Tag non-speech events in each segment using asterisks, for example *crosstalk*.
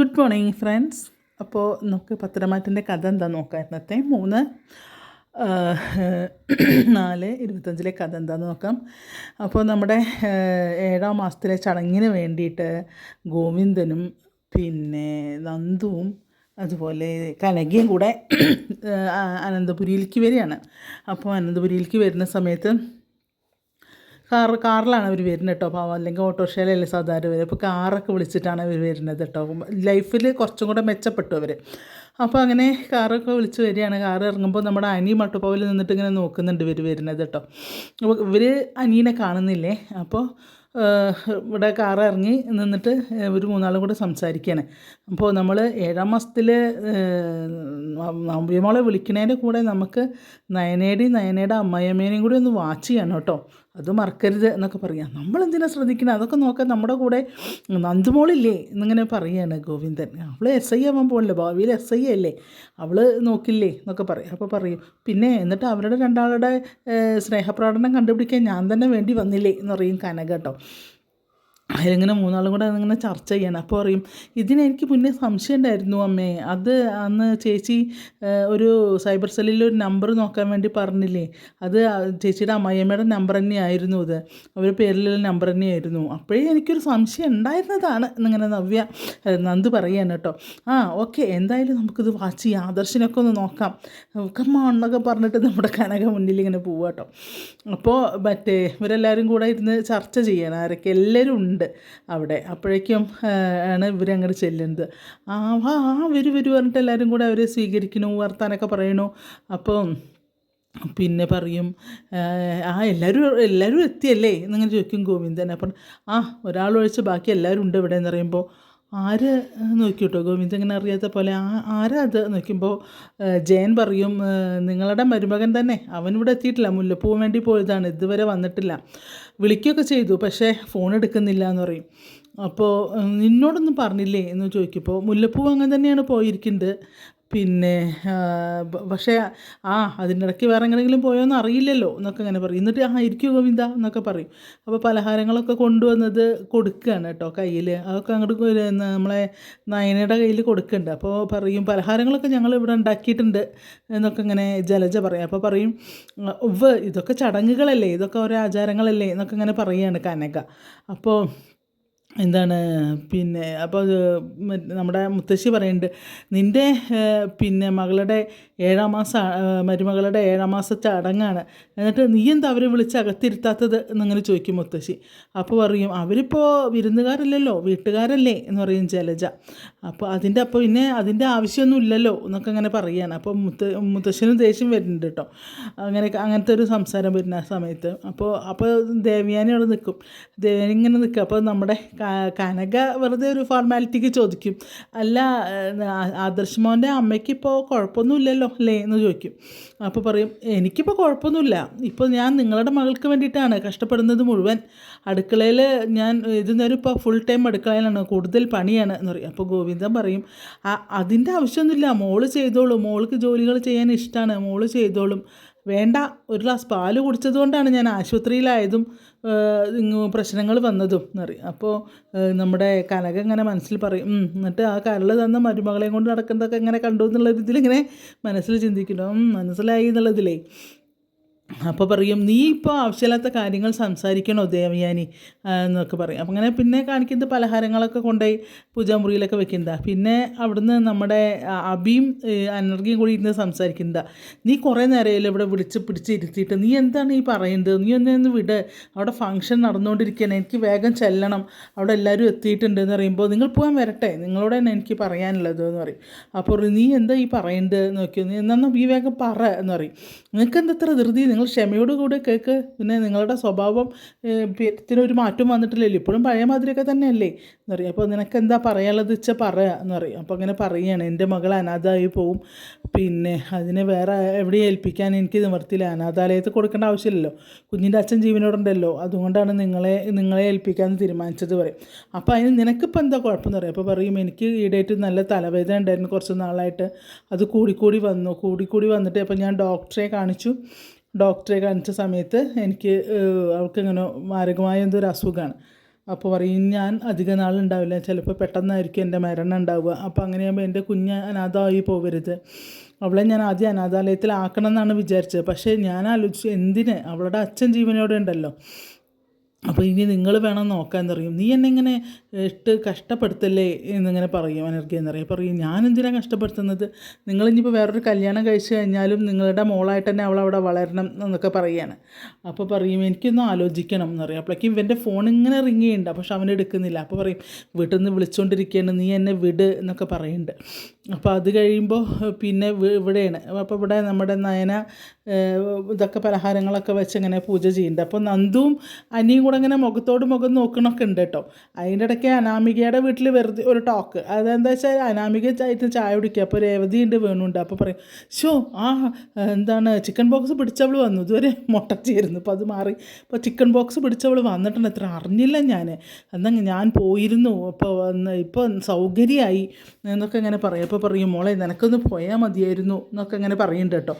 Good morning friends അപ്പോൾ നമുക്ക് പത്രമാറ്റിന്റെ കഥ എന്താ നോക്കാം ഇന്നത്തെ? മൂന്ന് നാല് ഇരുപത്തഞ്ചിലെ കഥ എന്താന്ന് നോക്കാം. അപ്പോൾ നമ്മുടെ ഏഴാം മാസത്തിലെ ചടങ്ങിന് വേണ്ടിയിട്ട് ഗോവിന്ദനും പിന്നെ നന്ദുവും അതുപോലെ കനകയും കൂടെ അനന്തപുരിയിലേക്ക് വരികയാണ്. അപ്പോൾ അനന്തപുരിയിലേക്ക് വരുന്ന സമയത്ത് കാർ കാറിലാണ് അവർ വരുന്നത് കേട്ടോ. അപ്പോൾ അല്ലെങ്കിൽ ഓട്ടോറിക്ഷയിലല്ലേ സാധാരണ വരും അപ്പോൾ കാറൊക്കെ വിളിച്ചിട്ടാണ് അവർ വരുന്നത് കേട്ടോ. ലൈഫിൽ കുറച്ചും കൂടെ മെച്ചപ്പെട്ടു അവർ അപ്പോൾ അങ്ങനെ കാറൊക്കെ വിളിച്ച് വരികയാണ്. കാർ ഇറങ്ങുമ്പോൾ നമ്മുടെ അനി മട്ടുപ്പാവിൽ നിന്നിട്ട് ഇങ്ങനെ നോക്കുന്നുണ്ട് ഇവർ വരുന്നത് കേട്ടോ. ഇവർ അനിയനെ കാണുന്നില്ലേ? അപ്പോൾ ഇവിടെ കാർ ഇറങ്ങി നിന്നിട്ട് ഒരു മൂന്നാളും കൂടെ സംസാരിക്കുകയാണ്. അപ്പോൾ നമ്മൾ ഏഴാം മാസത്തിൽ നവ്യമോളെ വിളിക്കുന്നതിന്റെ കൂടെ നമുക്ക് നയനേടി നയനയുടെ അമ്മയമ്മേനെയും കൂടി ഒന്ന് വാച്ച് ചെയ്യണം കേട്ടോ. അത് മറക്കരുത് എന്നൊക്കെ പറയാം. നമ്മളെന്തിനാ ശ്രദ്ധിക്കണം? അതൊക്കെ നോക്കാൻ നമ്മുടെ കൂടെ നന്ദുമോളില്ലേ എന്നിങ്ങനെ പറയുകയാണ് ഗോവിന്ദൻ. അവൾ എസ് ഐ ആവാൻ പോകണില്ല ഭാവിയിൽ എസ് ഐ അല്ലേ? അവൾ നോക്കില്ലേ എന്നൊക്കെ പറയും. അപ്പോൾ പറയും പിന്നെ എന്നിട്ട് അവരുടെ രണ്ടാളുടെ സ്നേഹപ്രകടനം കണ്ടുപിടിക്കാൻ ഞാൻ തന്നെ വേണ്ടി വന്നില്ലേ? എന്ന് പറയും കനക കേട്ടോ. അതിലിങ്ങനെ മൂന്നാളും കൂടെ ഇങ്ങനെ ചർച്ച ചെയ്യണം. അപ്പോൾ പറയും ഇതിന് എനിക്ക് മുന്നേ സംശയം ഉണ്ടായിരുന്നു അമ്മേ. അത് അന്ന് ചേച്ചി ഒരു സൈബർ സെല്ലിൽ ഒരു നമ്പർ നോക്കാൻ വേണ്ടി പറഞ്ഞില്ലേ? അത് ചേച്ചിയുടെ അമ്മായിയമ്മയുടെ നമ്പർ തന്നെയായിരുന്നു അത് അവരുടെ പേരിലുള്ള നമ്പർ തന്നെയായിരുന്നു. അപ്പോഴേ എനിക്കൊരു സംശയം ഉണ്ടായിരുന്നതാണ് എന്നിങ്ങനെ നവ്യ നന്ദ് പറയാണ് കേട്ടോ. ആ ഓക്കെ. എന്തായാലും നമുക്കിത് വാച്ച് ചെയ്യാം. ആദർശിനൊക്കെ ഒന്ന് നോക്കാം. കമ്മാണെന്നൊക്കെ പറഞ്ഞിട്ട് നമ്മുടെ കനക മുന്നിൽ ഇങ്ങനെ പോവാം കേട്ടോ. അപ്പോൾ മറ്റേ ഇവരെല്ലാവരും കൂടെ ഇരുന്ന് ചർച്ച ചെയ്യണം. ആരൊക്കെ? എല്ലാവരും ഉണ്ട്. അവിടെ. അപ്പോഴേക്കും ആണ് ഇവരങ്ങോട്ട് ചെല്ലുന്നത്. ആ വാ ആ വരൂ വരൂ പറഞ്ഞിട്ട് എല്ലാവരും കൂടെ അവരെ സ്വീകരിക്കണു വർത്താനൊക്കെ പറയണു. അപ്പം പിന്നെ പറയും ആ എല്ലാവരും എല്ലാവരും എത്തിയല്ലേ? എന്നിങ്ങനെ ചോദിക്കും ഗോവിന്ദൻ. അപ്പം ആ ഒരാൾ ഒഴിച്ച് ബാക്കി എല്ലാവരും ഉണ്ട് ഇവിടെ എന്ന് പറയുമ്പോൾ ആര് നോക്കി കേട്ടോ ഗോവിന്ദ്? ഇങ്ങനെ അറിയാത്ത പോലെ ആ ആരാ അത്? നോക്കുമ്പോൾ ജയൻ പറയും നിങ്ങളുടെ മരുമകൻ തന്നെ. അവൻ ഇവിടെ എത്തിയിട്ടില്ല. മുല്ലപ്പൂവിന് വേണ്ടി പോയതാണ്. ഇതുവരെ വന്നിട്ടില്ല. വിളിക്കുകയൊക്കെ ചെയ്തു. പക്ഷേ ഫോൺ എടുക്കുന്നില്ല എന്ന് പറയും. അപ്പോൾ "ഉം, നിന്നോടൊന്നും പറഞ്ഞില്ലേ എന്ന് ചോദിക്കുമ്പോൾ മുല്ലപ്പൂ അങ്ങനെ തന്നെയാണ് പോയിരിക്കുന്നത്. പിന്നെ പക്ഷേ ആ അതിന്റെ ഇടയ്ക്ക് വേറെ എങ്ങനെയെങ്കിലും പോയോന്ന് അറിയില്ലല്ലോ എന്നൊക്കെ ഇങ്ങനെ പറയും. എന്നിട്ട് ആ ഇരിക്കും ഗോവിന്ദ എന്നൊക്കെ പറയും. അപ്പോൾ പലഹാരങ്ങളൊക്കെ കൊണ്ടുവന്നത് കൊടുക്കുകയാണ് കേട്ടോ കയ്യിൽ അതൊക്കെ അങ്ങോട്ട് നമ്മളെ നയനയുടെ കയ്യിൽ കൊടുക്കുന്നുണ്ട് അപ്പോൾ പറയും പലഹാരങ്ങളൊക്കെ ഞങ്ങൾ ഇവിടെ ഉണ്ടാക്കിയിട്ടുണ്ട് എന്നൊക്കെ ഇങ്ങനെ ജലജ പറയും. അപ്പോൾ പറയും ഉവ് ഇതൊക്കെ ചടങ്ങുകളല്ലേ ഇതൊക്കെ ഓരോ ആചാരങ്ങളല്ലേ എന്നൊക്കെ ഇങ്ങനെ പറയുകയാണ് കനക. അപ്പോൾ എന്താണ് പിന്നെ അപ്പോൾ നമ്മുടെ മുത്തശ്ശി പറയുന്നുണ്ട് നിന്റെ പിന്നെ മകളുടെ ഏഴാം മാസം മരുമകളുടെ ഏഴാം മാസ ചടങ്ങാണ്. എന്നിട്ട് നീ എന്താ അവരെ വിളിച്ച് അകത്തിരുത്താത്തത്? എന്നിങ്ങനെ ചോദിക്കും മുത്തശ്ശി. അപ്പോൾ പറയും അവരിപ്പോൾ വിരുന്നുകാരല്ലല്ലോ വീട്ടുകാരല്ലേ? എന്ന് പറയും ജലജ. അപ്പോൾ അതിന്റെ അപ്പോൾ പിന്നെ അതിന്റെ ആവശ്യമൊന്നും ഇല്ലല്ലോ എന്നൊക്കെ അങ്ങനെ പറയുകയാണ്. അപ്പോൾ മുത്ത മുത്തശ്ശനും ദേഷ്യം വരുന്നുണ്ട് കേട്ടോ. അങ്ങനെ അങ്ങനത്തെ ഒരു സംസാരം വരുന്ന ആ സമയത്ത്. അപ്പോൾ അപ്പോൾ ദേവയാനി അവിടെ നിൽക്കും. ദേവയാനി ഇങ്ങനെ നിൽക്കും. അപ്പോൾ നമ്മുടെ കനക വെറുതെ ഒരു ഫോർമാലിറ്റിക്ക് ചോദിക്കും. അല്ല ആദർശ് മോന്റെ അമ്മയ്ക്ക് ഇപ്പോൾ കുഴപ്പമൊന്നുമില്ലല്ലോ അല്ലേ എന്ന് ചോദിക്കും. അപ്പോൾ പറയും എനിക്കിപ്പോൾ കുഴപ്പമൊന്നുമില്ല ഇപ്പോൾ ഞാൻ നിങ്ങളുടെ മകൾക്ക് വേണ്ടിയിട്ടാണ് കഷ്ടപ്പെടുന്നത് മുഴുവൻ. അടുക്കളയിൽ ഞാൻ ഇതുനേരം ഇപ്പോൾ ഫുൾ ടൈം അടുക്കളയിലാണ്. കൂടുതൽ പണിയാണ്. എന്ന് പറയും. അപ്പോൾ ഗോവിന്ദൻ പറയും "ആ- അതിന്റെ ആവശ്യമൊന്നുമില്ല. മോൾ ചെയ്തോളും. മോൾക്ക് ജോലികൾ ചെയ്യാൻ ഇഷ്ടമാണ് മോൾ ചെയ്തോളും. വേണ്ട ഒരു ഗ്ലാസ് പാൽ കുടിച്ചത് കൊണ്ടാണ് ഞാൻ ആശുപത്രിയിലായതും പ്രശ്നങ്ങൾ വന്നതും എന്ന് പറയും. അപ്പോൾ നമ്മുടെ കനക ഇങ്ങനെ മനസ്സിൽ പറയും "ഉം, എന്നിട്ട് ആ കരൾ തന്ന മരുമകളെയും കൊണ്ട് നടക്കുന്നതൊക്കെ ഇങ്ങനെ കണ്ടു? എന്നുള്ള രീതിയിൽ ഇങ്ങനെ മനസ്സിൽ ചിന്തിക്കണം "ഉം, മനസ്സിലായി എന്നുള്ളതിലേ. അപ്പോൾ പറയും നീ ഇപ്പോൾ ആവശ്യമില്ലാത്ത കാര്യങ്ങൾ സംസാരിക്കണോ ദേവയാനി? എന്നൊക്കെ പറയും. അപ്പം അങ്ങനെ പിന്നെ കാണിക്കുന്നത് പലഹാരങ്ങളൊക്കെ കൊണ്ടുപോയി പൂജാമുറിയിലൊക്കെ വെക്കുന്നതാ പിന്നെ അവിടുന്ന് നമ്മുടെ അബിയും അനർഗിയും കൂടി ഇരുന്ന് സംസാരിക്കുന്നതാ നീ കുറേ നേരമല്ലേ ഇവിടെ വിളിച്ച് പിടിച്ച് ഇരുത്തിയിട്ട് നീ എന്താണ് ഈ പറയുന്നത് നീ ഒന്ന് ഒന്ന് വിട്. അവിടെ ഫംഗ്ഷൻ നടന്നുകൊണ്ടിരിക്കുകയാണ്. എനിക്ക് വേഗം ചെല്ലണം. അവിടെ എല്ലാവരും എത്തിയിട്ടുണ്ട്. എന്ന് പറയുമ്പോൾ നിങ്ങൾ പോകാൻ വരട്ടെ. നിങ്ങളോട് തന്നെ എനിക്ക് പറയാനുള്ളത് എന്ന് പറയും. അപ്പോൾ നീ എന്താ ഈ പറയുന്നത് നോക്കിയോ നീ എന്നാ ഈ വേഗം പറ എന്ന് പറയും. നിങ്ങൾക്ക് എന്താ ഇത്ര ധൃതി? നിങ്ങൾ ക്ഷമയോട് കൂടെ കേൾക്ക് പിന്നെ നിങ്ങളുടെ സ്വഭാവം പിന്നൊരു മാറ്റം വന്നിട്ടില്ലല്ലോ. ഇപ്പോഴും പഴയ മാതിരിയൊക്കെ തന്നെയല്ലേ? എന്ന് പറയും. അപ്പോൾ നിനക്ക് എന്താ പറയാനുള്ളത്? വെച്ചാൽ പറയുക എന്ന് പറയും. അപ്പോൾ അങ്ങനെ പറയുകയാണ് എന്റെ മകൾ അനാഥമായി പോവും. പിന്നെ അതിനെ വേറെ എവിടെ ഏൽപ്പിക്കാൻ എനിക്ക് നിവർത്തിയില്ല അനാഥാലയത്തിൽ കൊടുക്കേണ്ട ആവശ്യമില്ലല്ലോ. കുഞ്ഞിന്റെ അച്ഛൻ ജീവനോടുണ്ടല്ലോ. അതുകൊണ്ടാണ് നിങ്ങളെ നിങ്ങളെ ഏൽപ്പിക്കാമെന്ന് തീരുമാനിച്ചത് പറയും. അപ്പോൾ അതിന് നിനക്കിപ്പോൾ എന്താ കുഴപ്പമെന്ന് പറയും. അപ്പോൾ പറയും എനിക്ക് ഈടായിട്ട് നല്ല തലവേദന ഉണ്ടായിരുന്നു കുറച്ച് നാളായിട്ട്. അത് കൂടിക്കൂടി വന്നു. കൂടിക്കൂടി വന്നിട്ട് അപ്പോൾ ഞാൻ ഡോക്ടറെ കാണിച്ചു. ഡോക്ടറെ കാണിച്ച സമയത്ത് എനിക്ക് അവൾക്കിങ്ങനെ മാരകമായ എന്തൊരു അസുഖമാണ്. അപ്പോൾ പറയും ഞാൻ അധിക നാളുണ്ടാവില്ല ചിലപ്പോൾ പെട്ടെന്നായിരിക്കും എന്റെ മരണം ഉണ്ടാവുക. അപ്പോൾ അങ്ങനെയാകുമ്പോൾ എന്റെ കുഞ്ഞ് അനാഥമായി പോകരുത് അവളെ ഞാൻ ആദ്യം അനാഥാലയത്തിലാക്കണം എന്നാണ് വിചാരിച്ചത്. പക്ഷേ ഞാൻ ആലോചിച്ചു എന്തിന്? അവളുടെ അച്ഛൻ ജീവനോടെ ഉണ്ടല്ലോ. അപ്പോൾ ഇനി നിങ്ങൾ വേണം നോക്കാൻ പറയും നീ എന്നെ ഇങ്ങനെ ഇട്ട് കഷ്ടപ്പെടുത്തല്ലേ എന്നിങ്ങനെ പറയും അനർഗി എന്നറിയും. പറയും ഞാൻ എന്തിനാണ് കഷ്ടപ്പെടുത്തുന്നത്? നിങ്ങൾ ഇനിയിപ്പോൾ വേറൊരു കല്യാണം കഴിച്ചു കഴിഞ്ഞാലും നിങ്ങളുടെ മോളായിട്ട് തന്നെ അവൾ അവിടെ വളരണം എന്നൊക്കെ പറയുകയാണ് അപ്പോൾ പറയും എനിക്കൊന്നും ആലോചിക്കണം എന്നറിയാം. അപ്പോഴേക്കും ഇവന്റെ ഫോൺ ഇങ്ങനെ റിങ് ചെയ്യുന്നുണ്ട്. പക്ഷെ അവൻ എടുക്കുന്നില്ല. അപ്പോൾ പറയും വീട്ടിൽ നിന്ന് വിളിച്ചുകൊണ്ടിരിക്കുകയാണ് നീ എന്നെ വിട് എന്നൊക്കെ പറയുന്നുണ്ട്. അപ്പോൾ അത് കഴിയുമ്പോൾ പിന്നെ ഇവിടെയാണ്. അപ്പോൾ ഇവിടെ നമ്മുടെ നയന ഇതൊക്കെ പലഹാരങ്ങളൊക്കെ വെച്ച് ഇങ്ങനെ പൂജ ചെയ്യുന്നുണ്ട്. അപ്പോൾ നന്ദുവും അനിയും കൂടെ ഇങ്ങനെ മുഖത്തോട് മുഖം നോക്കണമൊക്കെ ഉണ്ട് കേട്ടോ. അതിന്റെ ഇടയ്ക്ക് അനാമികയുടെ വീട്ടിൽ വെറുതെ ഒരു ടോക്ക് അതെന്താ വെച്ചാൽ അനാമിക ആയിട്ട് ചായ കുടിക്കുക. അപ്പോൾ രേവതി ഉണ്ട് വേണുണ്ട് അപ്പോൾ പറയും ഷോ ആ എന്താണ് ചിക്കൻ ബോക്സ് പിടിച്ചവൾ വന്നു. ഇതുവരെ മുട്ടച്ചിരുന്നു. അപ്പോൾ അത് മാറി. അപ്പോൾ ചിക്കൻ ബോക്സ് പിടിച്ചവൾ വന്നിട്ടുണ്ട്. അത്ര അറിഞ്ഞില്ല ഞാൻ എന്നാൽ ഞാൻ പോയിരുന്നു. അപ്പോൾ ഇപ്പോൾ സൗകര്യമായി എന്നൊക്കെ ഇങ്ങനെ പറയും. അപ്പോൾ പറയും മോളെ നിനക്കൊന്ന് പോയാൽ മതിയായിരുന്നു എന്നൊക്കെ ഇങ്ങനെ പറയുന്നുണ്ട് കേട്ടോ.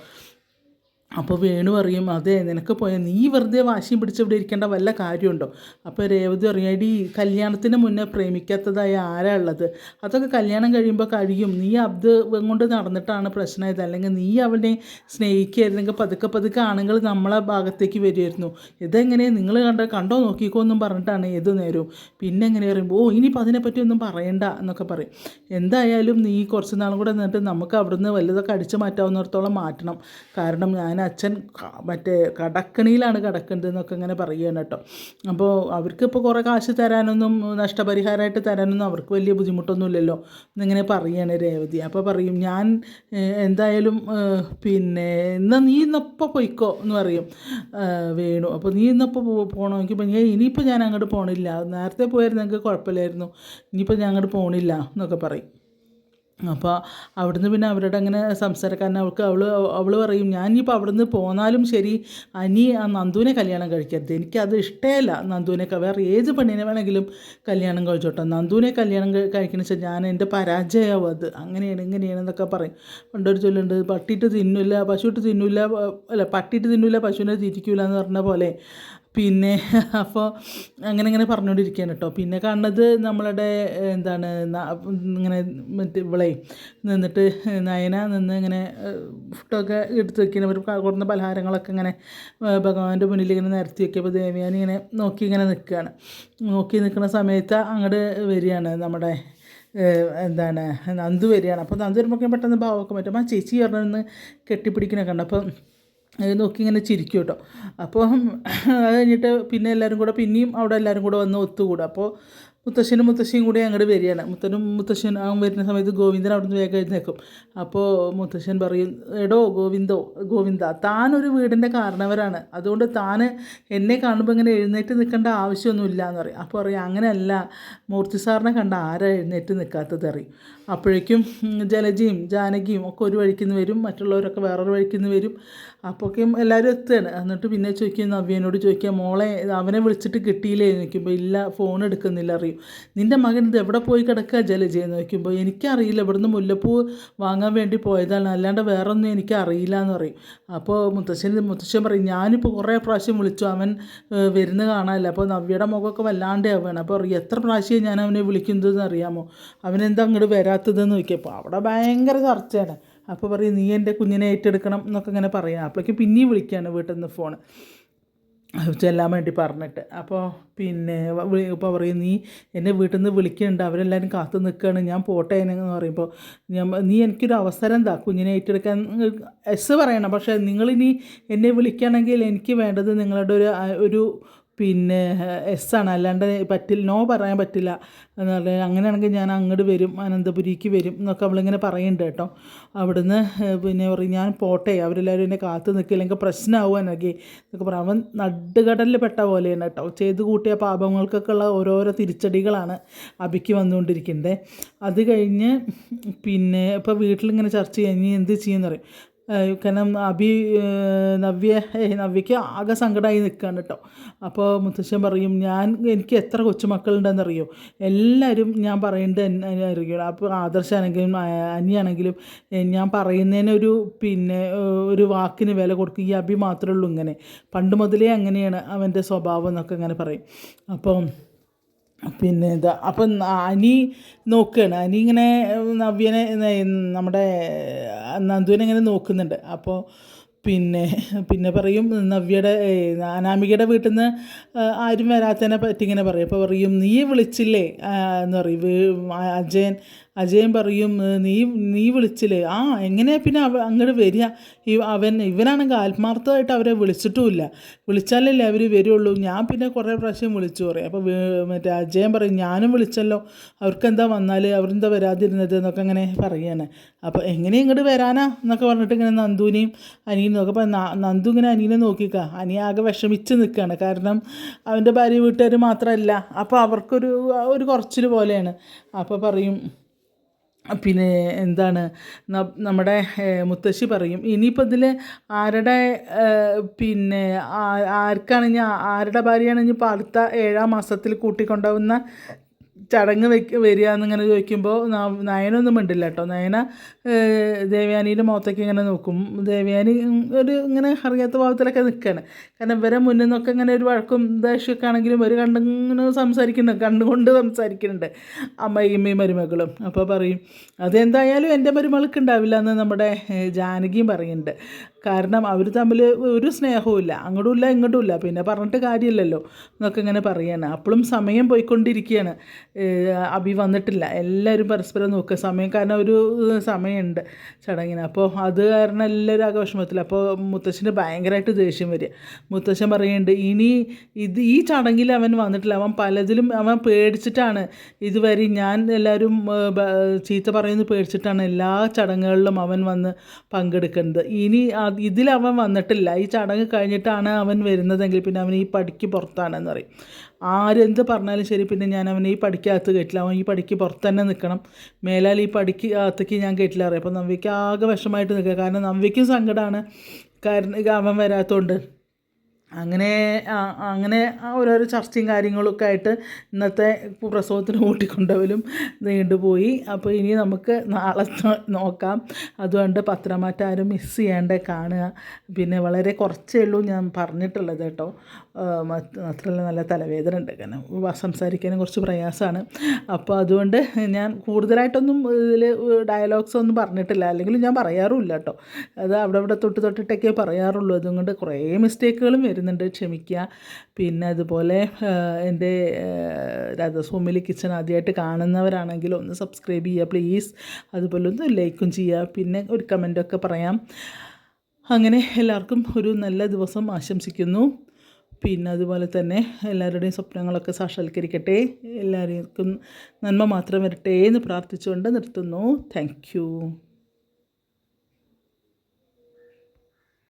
അപ്പോൾ വേണു പറയും അതെ നിനക്ക് പോയാൽ നീ വെറുതെ വാശിയും പിടിച്ച് ഇവിടെ ഇരിക്കേണ്ട വല്ല കാര്യമുണ്ടോ? അപ്പോൾ രേവതി പറയും എടി കല്യാണത്തിന് മുന്നേ പ്രേമിക്കാത്തതായ ആരാ ഉള്ളത്? അതൊക്കെ കല്യാണം കഴിയുമ്പോൾ കഴിയും. നീ അത് കൊണ്ട് നടന്നിട്ടാണ് പ്രശ്നമായത്. അല്ലെങ്കിൽ നീ അവനെ സ്നേഹിക്കുകയായിരുന്നെങ്കിൽ പതുക്കെ പതുക്കെ ആണുങ്ങൾ നമ്മളെ ഭാഗത്തേക്ക് വരുമായിരുന്നു. ഇതെങ്ങനെ? നിങ്ങൾ കണ്ട കണ്ടോ നോക്കിക്കോ എന്നും പറഞ്ഞിട്ടാണ് ഏത് നേരവും. പിന്നെ എങ്ങനെ പറയുമ്പോൾ ഓ ഇനിയിപ്പോൾ അതിനെപ്പറ്റി ഒന്നും പറയണ്ട എന്നൊക്കെ പറയും. എന്തായാലും നീ കുറച്ച് നാളും കൂടെ നിന്നിട്ട് നമുക്ക് അവിടുന്ന് വലുതൊക്കെ അടിച്ചു മാറ്റാവുന്നിടത്തോളം മാറ്റണം. കാരണം ഞാൻ അച്ഛൻ ക- മറ്റേ കടക്കണിയിലാണ് കിടക്കുന്നത് എന്നൊക്കെ ഇങ്ങനെ പറയുകയാണ് കേട്ടോ. അപ്പോൾ അവർക്കിപ്പോൾ കുറേ കാശ് തരാനൊന്നും നഷ്ടപരിഹാരമായിട്ട് തരാനൊന്നും അവർക്ക് വലിയ ബുദ്ധിമുട്ടൊന്നുമില്ലല്ലോ എന്നിങ്ങനെ പറയുകയാണ് രേവതി. അപ്പോൾ പറയും ഞാൻ എന്തായാലും പിന്നെ എന്നാൽ നീ ഇന്നപ്പോൾ പൊയ്ക്കോ എന്ന് പറയും വേണു. അപ്പോൾ നീ ഇന്നപ്പോൾ പോകണമെങ്കിൽ ഞാൻ ഇനിയിപ്പോൾ ഞാൻ അങ്ങോട്ട് പോകണില്ല നേരത്തെ പോയായിരുന്നെങ്കിൽ കുഴപ്പമില്ലായിരുന്നു. ഇനിയിപ്പോൾ ഞാൻ അങ്ങോട്ട് പോകണില്ല എന്നൊക്കെ പറയും. അപ്പോൾ അവിടുന്ന് പിന്നെ അവരുടെ അങ്ങനെ സംസാരിക്കാൻ അവൾക്ക് അവൾ അവൾ പറയും ഞാൻ ഇനിയിപ്പോൾ അവിടുന്ന് പോന്നാലും ശരി അനി ആ നന്ദുവിനെ കല്യാണം കഴിക്കരുത്. എനിക്കത് ഇഷ്ടമല്ല നന്ദുവിനെ വേറെ ഏത് പെണ്ണിനെ വേണമെങ്കിലും കല്യാണം കഴിച്ചോട്ടെ. നന്ദുവിനെ കല്യാണം കഴിക്കണ വെച്ചാൽ ഞാൻ എന്റെ പരാജയമാവും അത്. അങ്ങനെയാണ് ഇങ്ങനെയാണ് എന്നൊക്കെ പറയും. പണ്ടൊരു ചൊല്ലുണ്ട് പട്ടിയിട്ട് തിന്നില്ല പശുവിട്ട് തിന്നില്ല അല്ല പട്ടിയിട്ട് തിന്നില്ല പശുവിനെ തിരിക്കില്ല എന്ന് പറഞ്ഞ പോലെ. പിന്നെ *laughs* അപ്പോൾ അങ്ങനെ ഇങ്ങനെ പറഞ്ഞുകൊണ്ടിരിക്കുകയാണ് കേട്ടോ പിന്നെ കാണുന്നത് നമ്മളുടെ എന്താണ് ഇങ്ങനെ മറ്റേ ഇവളെ നിന്നിട്ട് നയന നിന്ന് ഇങ്ങനെ ഫുഡൊക്കെ എടുത്ത് വെക്കുന്ന ഒരു കൊടുന്ന പലഹാരങ്ങളൊക്കെ ഇങ്ങനെ ഭഗവാന്റെ മുന്നിൽ ഇങ്ങനെ നിരത്തി വെക്കിയപ്പോൾ ദേവിയാൻ ഇങ്ങനെ നോക്കി ഇങ്ങനെ നിൽക്കുകയാണ്. നോക്കി നിൽക്കുന്ന സമയത്ത് അങ്ങോട്ട് വരികയാണ് നമ്മുടെ എന്താണ് നന്ദു വരികയാണ്. അപ്പോൾ നന്ദു വരുമ്പോൾ പെട്ടെന്ന് ഭാവമൊക്കെ പറ്റും ആ ചേച്ചി പറഞ്ഞൊന്ന് കെട്ടിപ്പിടിക്കണൊക്കെ ഉണ്ട് അപ്പം നോക്കി ഇങ്ങനെ ചിരിക്കും കേട്ടോ. അപ്പോൾ അത് കഴിഞ്ഞിട്ട് പിന്നെ എല്ലാവരും കൂടെ പിന്നെയും അവിടെ എല്ലാവരും കൂടെ വന്ന് ഒത്തുകൂടും. അപ്പോൾ മുത്തശ്ശനും മുത്തശ്ശിയും കൂടി അങ്ങോട്ട് വരികയാണ്. മുത്തനും മുത്തശ്ശൻ ആ വരുന്ന സമയത്ത് ഗോവിന്ദൻ അവിടെ നിന്ന് വേഗം എഴുന്നേക്കും അപ്പോൾ മുത്തശ്ശൻ പറയും എടോ ഗോവിന്ദോ ഗോവിന്ദ താനൊരു വീടിന്റെ കാരണവരാണ്. അതുകൊണ്ട് താൻ എന്നെ കാണുമ്പോൾ ഇങ്ങനെ എഴുന്നേറ്റ് നിൽക്കേണ്ട ആവശ്യമൊന്നുമില്ല എന്ന് പറയും. അപ്പോൾ പറയും അങ്ങനെയല്ല മൂർത്തി സാറിനെ കണ്ട ആരാ എഴുന്നേറ്റ് നിൽക്കാത്തത്? അറിയും അപ്പോഴേക്കും ജലജിയും ജാനകിയും ഒക്കെ ഒരു വഴിക്ക് നിന്ന് വരും. മറ്റുള്ളവരൊക്കെ വേറൊരു വഴിക്ക് നിന്ന് വരും. അപ്പോഴേക്കും എല്ലാവരും എത്തുകയാണ്. എന്നിട്ട് പിന്നെ ചോദിക്കും നവ്യനോട് ചോദിക്കുക മോളെ അവനെ വിളിച്ചിട്ട് കിട്ടിയില്ലേ എന്ന് ചോദിക്കുമ്പോൾ ഇല്ല ഫോൺ എടുക്കുന്നില്ല അറിയും. നിന്റെ മകൻ ഇത് എവിടെ പോയി കിടക്കുക ജലജയെ നോക്കുമ്പോൾ എനിക്കറിയില്ല ഇവിടുന്ന് മുല്ലപ്പൂ വാങ്ങാൻ വേണ്ടി പോയതാണ് അല്ലാണ്ട് വേറെ ഒന്നും എനിക്ക് അറിയില്ല എന്ന് പറയും. അപ്പോൾ മുത്തശ്ശൻ മുത്തശ്ശൻ പറയും ഞാനിപ്പോൾ കുറേ പ്രാവശ്യം വിളിച്ചു അവൻ വരുന്ന കാണാനില്ല. അപ്പോൾ നവ്യയുടെ മുഖമൊക്കെ വല്ലാണ്ടേ ആവുകയാണ്. അപ്പോൾ അറിയാം എത്ര പ്രാവശ്യം ഞാൻ അവനെ വിളിക്കുന്നതെന്ന് അറിയാമോ? അവനെന്താ അങ്ങോട്ട് വരാത്തതെന്ന് നോക്കിയപ്പോൾ അവിടെ ഭയങ്കര ചർച്ചയാണ്. അപ്പോൾ പറയും നീ എന്റെ കുഞ്ഞിനെ ഏറ്റെടുക്കണം എന്നൊക്കെ ഇങ്ങനെ പറയാം. അപ്പോഴേക്കും പിന്നെയും വിളിക്കുകയാണ് വീട്ടിൽ നിന്ന് ഫോൺ ചെല്ലാൻ വേണ്ടി പറഞ്ഞിട്ട്. അപ്പോൾ പിന്നെ ഇപ്പോൾ പറയും നീ എന്നെ വീട്ടിൽ നിന്ന് വിളിക്കുന്നുണ്ട് അവരെല്ലാവരും കാത്തു നിൽക്കുകയാണ് ഞാൻ പോട്ടെ എന്ന് പറയുമ്പോൾ ഞാൻ നീ എനിക്കൊരു അവസരം എന്താ കുഞ്ഞിനെ ഏറ്റെടുക്കാൻ. എസ് പറയണം പക്ഷേ നിങ്ങളിനി എന്നെ വിളിക്കുകയാണെങ്കിൽ എനിക്ക് വേണ്ടത് നിങ്ങളുടെ ഒരു ഒരു പിന്നെ എസ് ആണ്. അല്ലാണ്ട് പറ്റില്ല നോ പറയാൻ പറ്റില്ല എന്ന് പറഞ്ഞാൽ അങ്ങനെയാണെങ്കിൽ ഞാൻ അങ്ങോട്ട് വരും അനന്തപുരിക്ക് വരും എന്നൊക്കെ അവളിങ്ങനെ പറയുന്നുണ്ട് കേട്ടോ. അവിടുന്ന് പിന്നെ പറയും ഞാൻ പോട്ടെ അവരെല്ലാവരും എന്നെ കാത്തു നിൽക്കില്ലെങ്കിൽ പ്രശ്നമാവും എനിക്ക് എന്നൊക്കെ പറയാം. അവൻ നടുകടലിൽ പെട്ട പോലെയാണ് കേട്ടോ. ചെയ്ത് കൂട്ടിയ പാപങ്ങൾക്കൊക്കെ ഉള്ള ഓരോരോ തിരിച്ചടികളാണ് അബിക്ക് വന്നുകൊണ്ടിരിക്കുന്നത് അത് കഴിഞ്ഞ് പിന്നെ ഇപ്പോൾ വീട്ടിലിങ്ങനെ ചർച്ച ചെയ്യാൻ ഇനി എന്ത് ചെയ്യുമെന്ന് പറയും കാരണം അഭി നവ്യ നവ്യയ്ക്ക് ആകെ സങ്കടമായി നിൽക്കുകയാണ് കേട്ടോ. അപ്പോൾ മുത്തശ്ശൻ പറയും ഞാൻ എനിക്ക് എത്ര കൊച്ചുമക്കളുണ്ടെന്നറിയോ? എല്ലാവരും ഞാൻ പറയുന്നത് എന്നെ അറിയുള്ളൂ അപ്പോൾ ആദർശാണെങ്കിലും അനിയാണെങ്കിലും ഞാൻ പറയുന്നതിനൊരു പിന്നെ ഒരു വാക്കിന് വില കൊടുക്കും. ഈ അബി മാത്രമേ ഉള്ളൂ ഇങ്ങനെ. പണ്ട് മുതലേ അങ്ങനെയാണ് അവന്റെ സ്വഭാവം എന്നൊക്കെ ഇങ്ങനെ പറയും. അപ്പോൾ പിന്നെ ഇതാ അപ്പം അനി നോക്കുകയാണ് അനി ഇങ്ങനെ നവ്യനെ നമ്മുടെ നന്ദുവിനെ ഇങ്ങനെ നോക്കുന്നുണ്ട്. അപ്പോൾ പിന്നെ പിന്നെ പറയും നവ്യയുടെ അനാമികയുടെ വീട്ടിൽ നിന്ന് ആരും വരാത്തതിനെ പറ്റി ഇങ്ങനെ പറയും. അപ്പോൾ പറയും നീ വിളിച്ചില്ലേ? എന്ന് പറയും. അജയൻ അജയൻ പറയും നീ നീ വിളിച്ചില്ലേ? ആ എങ്ങനെയാണ് പിന്നെ അവ അങ്ങോട്ട് വരിക? ഈ അവൻ ഇവനാണെങ്കിൽ ആത്മാർത്ഥമായിട്ട് അവരെ വിളിച്ചിട്ടുമില്ല. വിളിച്ചാലല്ലേ അവർ വരുള്ളൂ. ഞാൻ പിന്നെ കുറേ പ്രാവശ്യം വിളിച്ചു പറയും. അപ്പോൾ മറ്റേ അജയൻ പറയും ഞാനും വിളിച്ചല്ലോ. അവർക്കെന്താ വന്നാൽ അവരെന്താ വരാതിരുന്നത്? എന്നൊക്കെ അങ്ങനെ പറയാണ്. അപ്പോൾ എങ്ങനെ ഇങ്ങോട്ട് വരാനാ? എന്നൊക്കെ പറഞ്ഞിട്ട് ഇങ്ങനെ നന്ദുവിനെയും അനിയും നോക്കും നന്ദു ഇങ്ങനെ അനിയനെ നോക്കിക്കുക അനിയ ആകെ വിഷമിച്ച് നിൽക്കുകയാണ് കാരണം അവന്റെ ഭാര്യ വീട്ടുകാർ മാത്രമല്ല അപ്പോൾ അവർക്കൊരു ഒരു കുറച്ചിൽ പോലെയാണ്. അപ്പോൾ പറയും പിന്നെ എന്താണ് നമ്മുടെ മുത്തശ്ശി പറയും ഇനിയിപ്പോൾ ഇതിൽ ആരുടെ പിന്നെ ആർക്കാണെങ്കിൽ ആർക്കാണ് ആരുടെ ഭാര്യയാണെങ്കിൽ ഇപ്പോൾ അടുത്ത ഏഴാം മാസത്തിൽ കൂട്ടിക്കൊണ്ടുപോകുന്ന ചടങ്ങ് വെക്ക് വരിക എന്നിങ്ങനെ ചോദിക്കുമ്പോൾ നയനൊന്നും മിണ്ടില്ല കേട്ടോ നയന ദേവയാനിയുടെ മുഖത്തേക്ക് ഇങ്ങനെ നോക്കും. ദേവയാനി ഒരു ഇങ്ങനെ അറിയാത്ത ഭാവത്തിലൊക്കെ നിൽക്കുകയാണ് കാരണം ഇവരെ മുന്നിൽ നിന്നൊക്കെ ഇങ്ങനെ ഒരു വഴക്കും ദേഷ്യമൊക്കെ ആണെങ്കിലും ഒരു കണ്ടിങ്ങനെ സംസാരിക്കുന്നുണ്ട്. കണ്ടുകൊണ്ട് സംസാരിക്കുന്നുണ്ട്. അമ്മയും മരുമകളും. അപ്പോൾ പറയും അതെന്തായാലും എന്റെ മരുമകൾക്ക് ഉണ്ടാവില്ല എന്ന് നമ്മുടെ ജാനകിയും പറയുന്നുണ്ട്. കാരണം അവർ തമ്മിൽ ഒരു സ്നേഹവുമില്ല അങ്ങോട്ടും ഇല്ല ഇങ്ങോട്ടും ഇല്ല. പിന്നെ പറഞ്ഞിട്ട് കാര്യമില്ലല്ലോ. എന്നൊക്കെ ഇങ്ങനെ പറയാണ്. അപ്പോഴും സമയം പോയിക്കൊണ്ടിരിക്കുകയാണ് അഭി വന്നിട്ടില്ല. എല്ലാവരും പരസ്പരം നോക്കുക. സമയം കാരണം ഒരു സമയമുണ്ട് ചടങ്ങിന്. അപ്പോൾ അത് കാരണം എല്ലാവരും ആകെ അപ്പോൾ മുത്തശ്ശന് ഭയങ്കരമായിട്ട് ദേഷ്യം വരിക. മുത്തശ്ശൻ പറയുന്നുണ്ട് ഇനി ഇത് ഈ ചടങ്ങിൽ അവൻ വന്നിട്ടില്ല. അവൻ പലതിലും അവൻ പേടിച്ചിട്ടാണ് ഇതുവരെ ഞാൻ എല്ലാവരും ചീത്ത പറയുന്നത് പേടിച്ചിട്ടാണ് എല്ലാ ചടങ്ങുകളിലും അവൻ വന്ന് പങ്കെടുക്കുന്നത്. ഇനി ഇതിൽ അവൻ വന്നിട്ടില്ല. ഈ ചടങ്ങ് കഴിഞ്ഞിട്ടാണ് അവൻ വരുന്നതെങ്കിൽ പിന്നെ അവൻ ഈ പടിക്ക് പുറത്താണെന്ന് പറയും. ആരെന്ത് പറഞ്ഞാലും ശരി പിന്നെ ഞാൻ അവനെ ഈ പടിക്കകത്ത് കയറ്റില്ല അവൻ ഈ പടിക്ക് പുറത്ത് തന്നെ നിൽക്കണം. മേലാൽ ഈ പടിക്ക് അകത്തേക്ക് ഞാൻ കയറ്റില്ല അറിയാം. അപ്പോൾ നവ്യയ്ക്ക് ആകെ വിഷമമായിട്ട് നിൽക്കുക. കാരണം നവ്യയ്ക്കും സങ്കടമാണ് കാരണം അവൻ വരാത്തതുകൊണ്ട് അങ്ങനെ അങ്ങനെ ഓരോരോ ചർച്ചയും കാര്യങ്ങളൊക്കെ ആയിട്ട് ഇന്നത്തെ പ്രസവത്തിന് *laughs* കൂട്ടിക്കൊണ്ടവരും നീണ്ടുപോയി അപ്പോൾ ഇനി നമുക്ക് നാളെ നോക്കാം. അതുകൊണ്ട് പത്രമാറ്റം ആരും മിസ് ചെയ്യാണ്ട് കാണുക. പിന്നെ വളരെ കുറച്ചേ ഉള്ളൂ ഞാൻ പറഞ്ഞിട്ടുള്ളത് കേട്ടോ. മാത്രമല്ല നല്ല തലവേദന ഉണ്ട്. കാരണം സംസാരിക്കാനും കുറച്ച് പ്രയാസമാണ്. അപ്പോൾ അതുകൊണ്ട് ഞാൻ കൂടുതലായിട്ടൊന്നും ഇതിൽ ഡയലോഗ്സ് ഒന്നും പറഞ്ഞിട്ടില്ല. അല്ലെങ്കിൽ ഞാൻ പറയാറുമില്ല കേട്ടോ. അത് അവിടെ ഇവിടെ തൊട്ട് തൊട്ടിട്ടൊക്കെ പറയാറുള്ളൂ. അതുകൊണ്ട് കുറേ മിസ്റ്റേക്കുകളും വരുന്നുണ്ട് ക്ഷമിക്കുക പിന്നെ അതുപോലെ എന്റെ രാധാസ്വാമിലി കിച്ചൺ ആദ്യമായിട്ട് കാണുന്നവരാണെങ്കിൽ ഒന്ന് സബ്സ്ക്രൈബ് ചെയ്യുക പ്ലീസ്. അതുപോലെ ഒന്ന് ലൈക്കും ചെയ്യുക. പിന്നെ ഒരു കമന്റൊക്കെ പറയാം. അങ്ങനെ എല്ലാവർക്കും ഒരു നല്ല ദിവസം ആശംസിക്കുന്നു. പിന്നെ അതുപോലെ തന്നെ എല്ലാവരുടെയും സ്വപ്നങ്ങളൊക്കെ സാക്ഷാത്കരിക്കട്ടെ. എല്ലാവർക്കും നന്മ മാത്രം വരട്ടെ എന്ന് പ്രാർത്ഥിച്ചുകൊണ്ട് നിർത്തുന്നു. താങ്ക്